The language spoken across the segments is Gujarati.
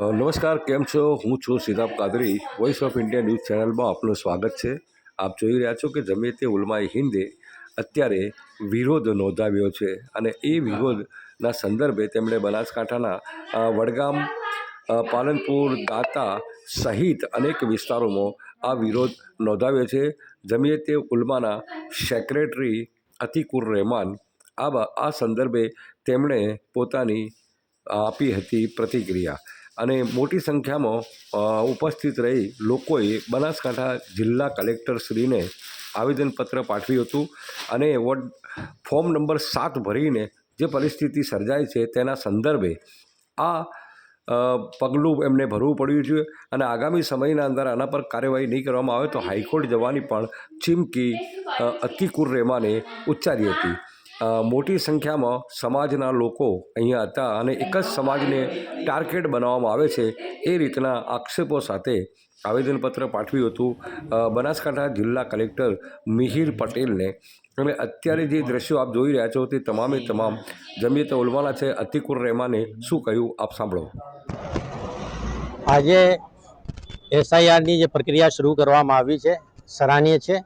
નમસ્કાર, કેમ છો? હું છું Siddharth Kadri. Voice of India news ચેનલમાં આપનું સ્વાગત છે. આપ જોઈ રહ્યા છો કે જમિયતે ઉલમાએ હિન્દે અત્યારે વિરોધ નોંધાવ્યો છે અને એ વિરોધના સંદર્ભે તેમણે બનાસકાંઠાના વડગામ પાલનપુર, દાતા સહિત અનેક વિસ્તારોમાં આ વિરોધ નોંધાવ્યો છે. જમીયતે ઉલમાના સેક્રેટરી અતિકુર રહેમાન આ આ સંદર્ભે તેમણે પોતાની આપી હતી પ્રતિક્રિયા. અને મોટી સંખ્યામાં ઉપસ્થિત રહી લોકોએ બનાસકાંઠા જિલ્લા કલેક્ટરશ્રીને આવેદનપત્ર પાઠવ્યું હતું અને વોર્ડ, ફોર્મ નંબર સાત ભરીને જે પરિસ્થિતિ સર્જાઈ છે તેના સંદર્ભે આ પગલું એમને ભરવું પડ્યું છે અને આગામી સમયના અંદર આના પર કાર્યવાહી નહીં કરવામાં આવે તો હાઈકોર્ટ જવાની પણ ચીમકી અતિકુર રહેમાને ઉચ્ચારી હતી. મોટી સંખ્યામાં સમાજના લોકો અહીંયા હતા અને એક જ સમાજને ટાર્ગેટ બનાવવામાં આવે છે એ રીતના આક્ષેપો સાથે આવેદનપત્ર પાઠવ્યું હતું. બનાસકાંઠા જિલ્લા કલેક્ટર મિહિર પટેલને. અને અત્યારે જે દ્રશ્યો આપ જોઈ રહ્યા છો તે તમામે તમામ જમીયત ઉલમાના છે. અતિકુર રહેમાને શું કહ્યું આપ સાંભળો. આજે એસઆઈઆરની જે પ્રક્રિયા શરૂ કરવામાં આવી છે, સરાહનીય છે.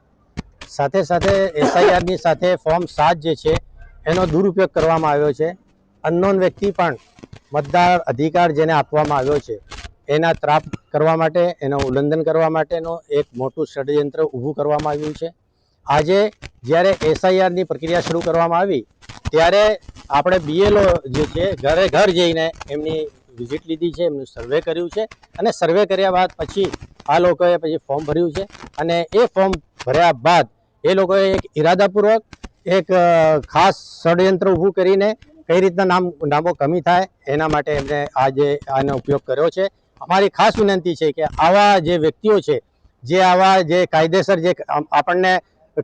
સાથે સાથે એસઆઈઆરની સાથે ફોર્મ સાત જે છે, એનો દુરુપયોગ કરવામાં આવ્યો છે. અનનોન વ્યક્તિ પણ મતદાર અધિકાર જેને આપવામાં આવ્યો છે, એના ત્રાપ કરવા માટે, એનું ઉલ્લંઘન કરવા માટેનો એક મોટું ષડયંત્ર ઊભું કરવામાં આવ્યું છે. આજે જ્યારે એસઆઈઆરની પ્રક્રિયા શરૂ કરવામાં આવી, ત્યારે આપણે બીએલઓ જે છે, ઘરે ઘર જઈને એમની વિઝિટ લીધી છે, એમનું સર્વે કર્યું છે અને સર્વે કર્યા બાદ પછી આ લોકોએ પછી ફોર્મ ભર્યું છે અને એ ફોર્મ ભર્યા બાદ એ લોકોએ એક ઈરાદાપૂર્વક એક ખાસ ષડયંત્ર ઊભું કરીને કઈ રીતના નામ, નામો કમી થાય એના માટે એમણે આજે આનો ઉપયોગ કર્યો છે. અમારી ખાસ વિનંતી છે કે આવા જે વ્યક્તિઓ છે, જે આવા જે કાયદેસર જે આપણને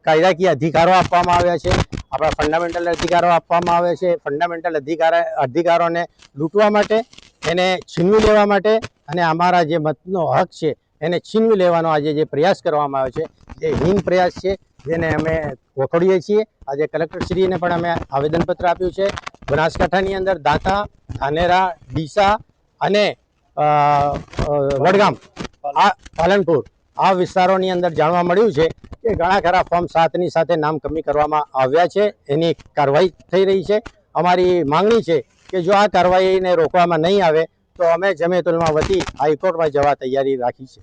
કાયદાકીય અધિકારો આપવામાં આવ્યા છે, આપણા ફંડામેન્ટલ અધિકારો આપવામાં આવે છે, ફંડામેન્ટલ અધિકાર, અધિકારોને લૂંટવા માટે, એને છીનવી લેવા માટે અને અમારા જે મતનો હક છે, એને છીનવી લેવાનો આજે જે પ્રયાસ કરવામાં આવ્યો છે એ હિન પ્રયાસ છે, જેને અમે વખોડીએ છીએ. આજે કલેક્ટરશ્રીને પણ અમે આવેદનપત્ર આપ્યું છે. બનાસકાંઠાની અંદર દાંતા, ધાનેરા, ડીસા અને વડગામ, આ પાલનપુર, આ વિસ્તારોની અંદર જાણવા મળ્યું છે કે ઘણા ખરા ફોર્મ સાતની સાથે નામ કમી કરવામાં આવ્યા છે. એની કાર્યવાહી થઈ રહી છે. અમારી માંગણી છે કે જો આ કાર્યવાહીને રોકવામાં નહીં આવે, તો અમે જમેતુલમાં વતી હાઈકોર્ટમાં જવા તૈયારી રાખી છે.